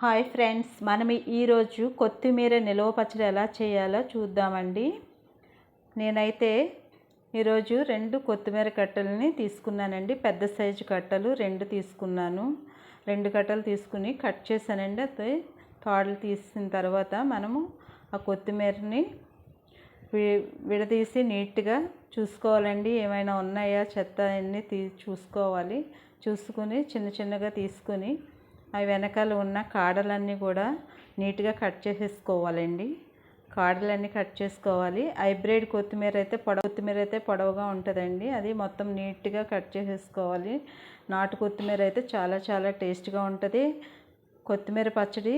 Hi friends మనం ఈరోజు కొత్తిమీర నిలవ పచ్చడి ఎలా చేయాలో చూద్దామండి. నేనైతే ఈరోజు రెండు కొత్తిమీర కట్టలని తీసుకున్నానండి. పెద్ద సైజు కట్టలు రెండు తీసుకున్నాను. రెండు కట్టలు తీసుకుని కట్ చేశానండి. అది తోడలు తీసిన తర్వాత మనము ఆ కొత్తిమీరని విడదీసి నీట్గా చూసుకోవాలండి. ఏమైనా ఉన్నాయా చెత్త అన్నీ తీ చూసుకోవాలి. చూసుకుని చిన్న చిన్నగా తీసుకుని అవి వెనకాల ఉన్న కాడలన్నీ కూడా నీట్గా కట్ చేసేసుకోవాలండి. కాడలన్నీ కట్ చేసుకోవాలి. హైబ్రిడ్ కొత్తిమీర అయితే పొడవ కొత్తిమీర అయితే పొడవుగా ఉంటుందండి. అది మొత్తం నీట్గా కట్ చేసేసుకోవాలి. నాటు కొత్తిమీర అయితే చాలా చాలా టేస్ట్గా ఉంటుంది. కొత్తిమీర పచ్చడి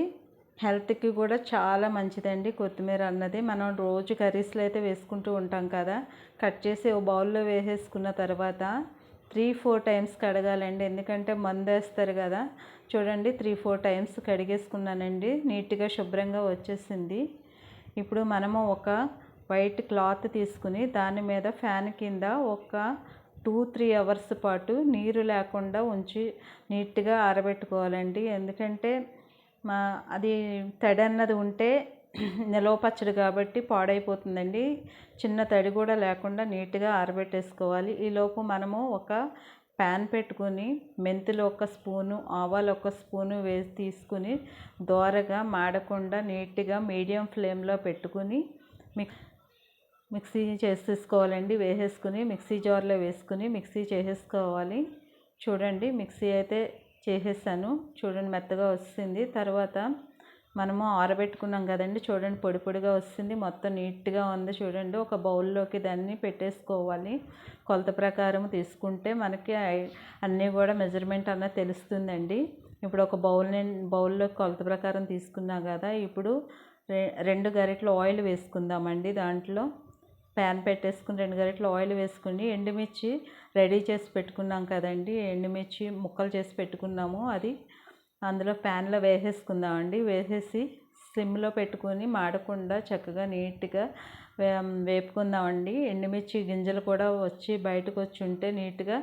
హెల్త్కి కూడా చాలా మంచిదండి కొత్తిమీర అన్నది. మనం రోజు కర్రీస్లో అయితే వేసుకుంటూ ఉంటాం కదా. కట్ చేసి ఓ బౌల్లో వేసేసుకున్న తర్వాత త్రీ ఫోర్ టైమ్స్ కడగాలండి. ఎందుకంటే మందేస్తారు కదా. చూడండి త్రీ ఫోర్ టైమ్స్ కడిగేసుకున్నానండి. నీట్గా శుభ్రంగా వచ్చేసింది. ఇప్పుడు మనము ఒక వైట్ క్లాత్ తీసుకుని దాని మీద ఫ్యాన్ కింద ఒక టూ త్రీ అవర్స్ పాటు నీరు లేకుండా ఉంచి నీట్గా ఆరబెట్టుకోవాలండి. ఎందుకంటే మా అది తడి అన్నది ఉంటే నిలవ పచ్చడి కాబట్టి పాడైపోతుందండి. చిన్న తడి కూడా లేకుండా నీట్గా ఆరబెట్టేసుకోవాలి. ఈలోపు మనము ఒక ప్యాన్ పెట్టుకుని మెంతులు ఒక స్పూను ఆవాలు ఒక స్పూను వేసి తీసుకుని దోరగా మాడకుండా నీట్గా మీడియం ఫ్లేమ్లో పెట్టుకుని మిక్ మిక్సీ చేసేసుకోవాలండి. వేసేసుకుని మిక్సీ జార్లో వేసుకుని మిక్సీ చేసేసుకోవాలి. చూడండి మిక్సీ అయితే చేసేసాను. చూడండి మెత్తగా వస్తుంది తర్వాత మనము ఆరబెట్టుకున్నాం కదండి. చూడండి పొడి పొడిగా వస్తుంది. మొత్తం నీట్గా ఉంది చూడండి. ఒక బౌల్లోకి దాన్ని పెట్టేసుకోవాలి. కొలత ప్రకారం తీసుకుంటే మనకి అన్నీ కూడా మెజర్మెంట్ అన్నది తెలుస్తుందండి. ఇప్పుడు ఒక బౌల్ బౌల్లో కొలత ప్రకారం తీసుకున్నాం కదా ఇప్పుడు రెండు గరిటలు ఆయిల్ వేసుకుందామండి దాంట్లో. ప్యాన్ పెట్టేసుకుని రెండు గరిటలు ఆయిల్ వేసుకుని ఎండుమిర్చి రెడీ చేసి పెట్టుకున్నాం కదండి. ఎండుమిర్చి ముక్కలు చేసి పెట్టుకున్నాము. అది అందులో ప్యాన్లో వేసేసుకుందామండి. వేసేసి సిమ్లో పెట్టుకొని మాడకుండా చక్కగా నీట్గా వేపుకుందామండి. ఎండుమిర్చి గింజలు కూడా వచ్చి బయటకు వచ్చి ఉంటే నీట్గా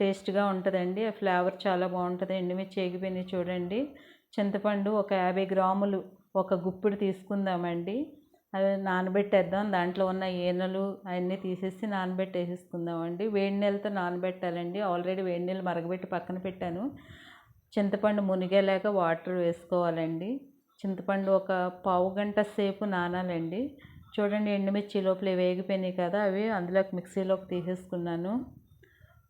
టేస్ట్గా ఉంటుందండి. ఆ ఫ్లేవర్ చాలా బాగుంటుంది. ఎండుమిర్చి ఎగిపోయినాయి చూడండి. చింతపండు ఒక యాభై గ్రాములు ఒక గుప్పిడి తీసుకుందామండి. అవి నానబెట్టేద్దాం. దాంట్లో ఉన్న ఏనలు అవన్నీ తీసేసి నానబెట్టేసేసుకుందామండి. వేడి నీళ్ళతో నానబెట్టాలండి. ఆల్రెడీ వేడి నీళ్ళు మరగబెట్టి పక్కన పెట్టాను. చింతపండు మునిగేలాగా వాటర్ వేసుకోవాలండి. చింతపండు ఒక పావు గంట సేపు నానాలండి. చూడండి ఎండుమిర్చి లోపల వేగిపోయినాయి కదా అవి అందులోకి మిక్సీలోకి తీసేసుకున్నాను.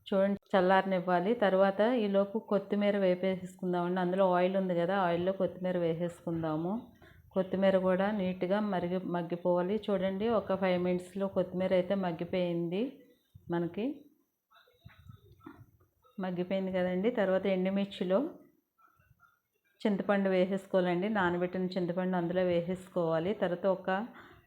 చూడండి చల్లారనివ్వాలి. తర్వాత ఈలోపు కొత్తిమీర వేపేసుకుందామండి అందులో ఆయిల్ ఉంది కదా ఆయిల్లో కొత్తిమీర వేసేసుకుందాము. కొత్తిమీర కూడా నీట్గా మరిగి మగ్గిపోవాలి. చూడండి ఒక ఫైవ్ మినిట్స్లో కొత్తిమీర అయితే మగ్గిపోయింది మనకి. మగ్గిపోయింది కదండి. తర్వాత ఎండుమిర్చిలో చింతపండు వేసేసుకోవాలండి. నానబెట్టిన చింతపండు అందులో వేసేసుకోవాలి. తర్వాత ఒక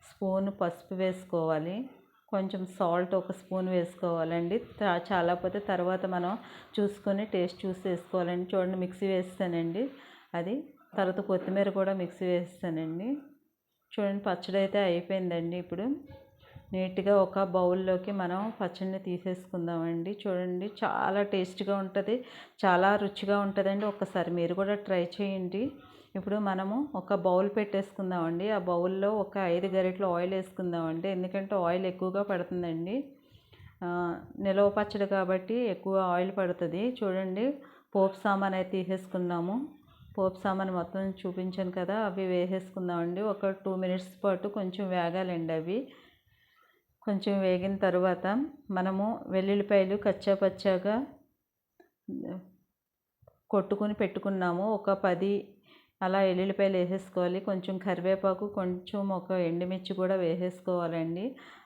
స్పూన్ పసుపు వేసుకోవాలి. కొంచెం సాల్ట్ ఒక స్పూన్ వేసుకోవాలండి. చాలా పోతే తర్వాత మనం చూసుకొని టేస్ట్ చూసి వేసుకోవాలండి. చూడండి మిక్సీ వేస్తానండి. అది తర్వాత కొత్తిమీర కూడా మిక్సీ వేస్తానండి. చూడండి పచ్చడి అయితే అయిపోయిందండి ఇప్పుడు. నీట్గా ఒక బౌల్లోకి మనం పచ్చడిని తీసేసుకుందామండి. చూడండి చాలా టేస్ట్గా ఉంటుంది చాలా రుచిగా ఉంటుందండి. ఒక్కసారి మీరు కూడా ట్రై చేయండి. ఇప్పుడు మనము ఒక బౌల్ పెట్టేసుకుందామండి. ఆ బౌల్లో ఒక ఐదు గరిటలు ఆయిల్ వేసుకుందామండి. ఎందుకంటే ఆయిల్ ఎక్కువగా పడుతుందండి. నిలవ పచ్చడి కాబట్టి ఎక్కువ ఆయిల్ పడుతుంది. చూడండి పోపు సామాన్ అయితే తీసేసుకున్నాము. పోపు సామాన్ మొత్తం చూపించాను కదా అవి వేసేసుకుందామండి. ఒక టూ మినిట్స్ పాటు కొంచెం వేగాలండి అవి. కొంచెం వేగిన తర్వాత మనము వెల్లుల్లిపాయలు కచ్చాపచ్చాగా కొట్టుకుని పెట్టుకున్నాము. ఒక పది అలా ఎల్లుల్లిపాయలు వేసేసుకోవాలి. కొంచెం కరివేపాకు కొంచెం ఒక ఎండుమిర్చి కూడా వేసేసుకోవాలండి.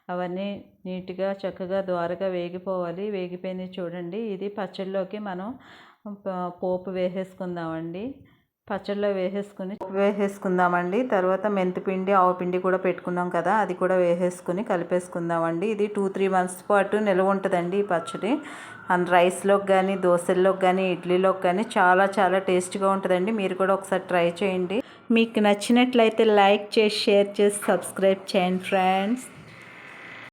అవన్నీ నీట్గా చక్కగా ద్వారగా వేగిపోవాలి. వేగిపోయినవి చూడండి. ఇది పచ్చడిలోకి మనం పోపు వేసేసుకుందామండి. పచ్చడిలో వేసేసుకుని వేసేసుకుందామండి. తర్వాత మెంతిపిండి ఆవపిండి కూడా పెట్టుకున్నాం కదా అది కూడా వేసేసుకుని కలిపేసుకుందామండి. ఇది టూ త్రీ మంత్స్ పాటు నిల్వ ఉంటుందండి ఈ పచ్చడి. అండ్ రైస్లోకి కానీ దోశల్లోకి కానీ ఇడ్లీలోకి కానీ చాలా చాలా టేస్ట్గా ఉంటుందండి. మీరు కూడా ఒకసారి ట్రై చేయండి. మీకు నచ్చినట్లయితే లైక్ చేసి షేర్ చేసి సబ్స్క్రైబ్ చేయండి ఫ్రెండ్స్.